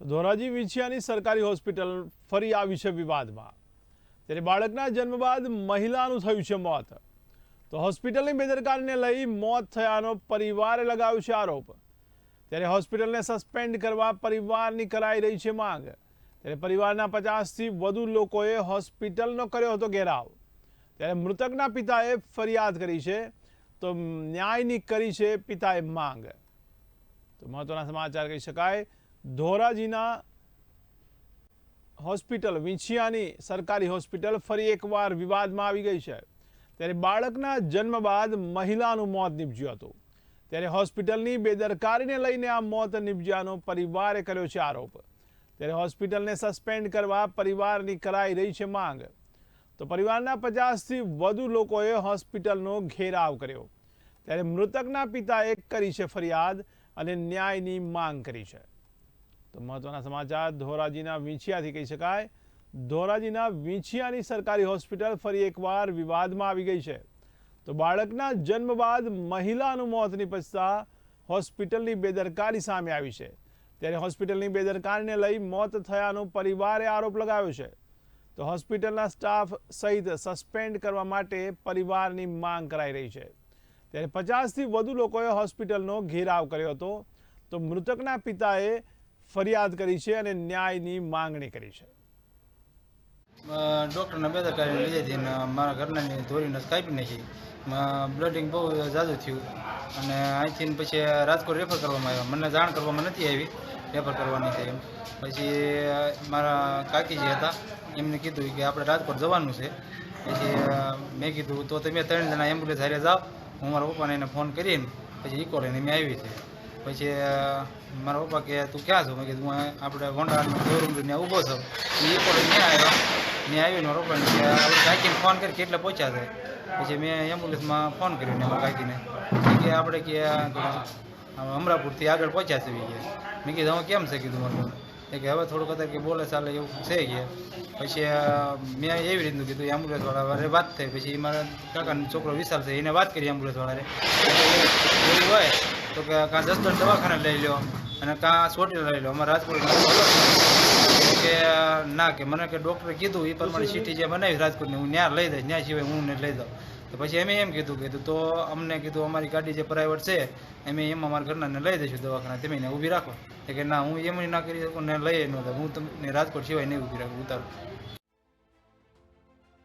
તો ધોરાજી વિછિયાની સરકારી હોસ્પિટલ ફરી આવી છે વિવાદમાં. ત્યારે બાળકના જન્મ બાદ મહિલાનું થયું છે મોત. તો હોસ્પિટલની બેદરકારીને લઈ મોત થયાનો પરિવારે લગાવ્યો છે આરોપ. ત્યારે હોસ્પિટલને સસ્પેન્ડ કરવા પરિવારની કરાઈ રહી છે માંગ. ત્યારે પરિવારના પચાસથી વધુ લોકોએ હોસ્પિટલનો કર્યો હતો ઘેરાવ. ત્યારે મૃતકના પિતાએ ફરિયાદ કરી છે. તો ન્યાયની કરી છે પિતાએ માંગ. તો મહત્વના સમાચાર કહી શકાય ધોરાજીના હોસ્પિટલ, વિંછિયાની સરકારી હોસ્પિટલ ફરી એકવાર વિવાદમાં આવી ગઈ છે. ત્યારે બાળકના જન્મ બાદ મહિલાનું મોત નીપજ્યું હતું. ત્યારે હોસ્પિટલની બેદરકારીને લઈને આ મોત નીપજ્યાનો પરિવારે કર્યો છે આરોપ. ત્યારે હોસ્પિટલને સસ્પેન્ડ કરવા પરિવારની કરાઈ રહી છે માંગ. તો પરિવારના પચાસથી વધુ લોકોએ હોસ્પિટલનો ઘેરાવ કર્યો. ત્યારે મૃતકના પિતાએ કરી છે ફરિયાદ અને ન્યાયની માંગ કરી છે. તો મહત્વના સમાચાર, ધોરાજીના વીંછિયાથી કહી શકાય. ધોરાજીના વીંછિયાની સરકારી હોસ્પિટલ ફરી એકવાર વિવાદમાં આવી ગઈ છે. તો બાળકના જન્મ બાદ મહિલાનું મોત નિપજતા હોસ્પિટલની બેદરકારી સામે આવી છે. ત્યારે હોસ્પિટલની બેદરકારીને લઈ મોત થયાનો પરિવારે આરોપ લગાવ્યો છે. તો હોસ્પિટલના સ્ટાફ સહિત સસ્પેન્ડ કરવા માટે પરિવારની માંગ કરાઈ રહી છે. ત્યારે પચાસથી વધુ લોકોએ હોસ્પિટલનો ઘેરાવ કર્યો હતો. તો મૃતકના પિતાએ ફરિયાદ કરી છે અને ન્યાયની માંગણી કરી છે. ડૉક્ટરના બેદરકારીને લીધેથી ને મારા ઘરનાની ધોરીને કાપી નાખી. બ્લડિંગ બહુ ઝાઝું થયું. અને અહીંથી પછી રાજકોટ રેફર કરવામાં આવ્યો. મને જાણ કરવામાં નથી આવી. રેફર કરવાની થઈ એમ. પછી મારા કાકીજી હતા, એમને કીધું કે આપણે રાજકોટ જવાનું છે. પછી મેં કીધું, તો તમે ત્રણ જણા એમ્બ્યુલન્સ હારે જાઓ. હું મારા પપ્પાને એને ફોન કરીને પછી ઇકો લઈને મેં આવી છે. પછી મારા પપ્પા કે તું ક્યાં છો મેં કીધું હું આપણે વોંડાનો શોરૂમ ત્યાં ઊભો છો એ પણ ત્યાં આવ્યો ત્યાં આવીને પપ્પાને કે આપણે ફોન કરી કેટલે પહોંચ્યા છે પછી મેં એમ્બ્યુલન્સમાં ફોન કર્યો ને મારા કાકીને કે આપણે કે અમરાપુરથી આગળ પહોંચ્યા છે કે મેં કીધું હવે કેમ છે કીધું મારું કે હવે થોડુંક અત્યારે કે બોલે ચાલે એવું છે કે પછી મેં એવી રીતનું કીધું એમ્બ્યુલન્સવાળા વાળે વાત થઈ પછી મારા કાકાનો છોકરો વિશાલ છે એને વાત કરી એમ્બ્યુલન્સવાળાને એવું હોય તો કે કાં દસ દસ દવાખાને લઈ લો અને કાં સોટી લઈ લો અમારે રાજકોટ કે, ના, કે મને કે ડૉક્ટરે કીધું એ પ્રમાણે સીટી જે બનાવી રાજકોટની, હું ત્યાં લઈ દઈશ ત્યાં સિવાય હું ને લઈ દઉં તો પછી એમ એમ કીધું કીધું, તો અમને કીધું, અમારી ગાડી જે પ્રાઇવેટ છે, એમ એમાં અમારા ઘરનાને લઈ દઈશું દવાખાના. તમે એને ઊભી રાખો. કે, ના, હું એમ ના કરી શકું ને લઈ ન હું તમને રાજકોટ સિવાય નહીં ઊભી રાખું, ઉતારું.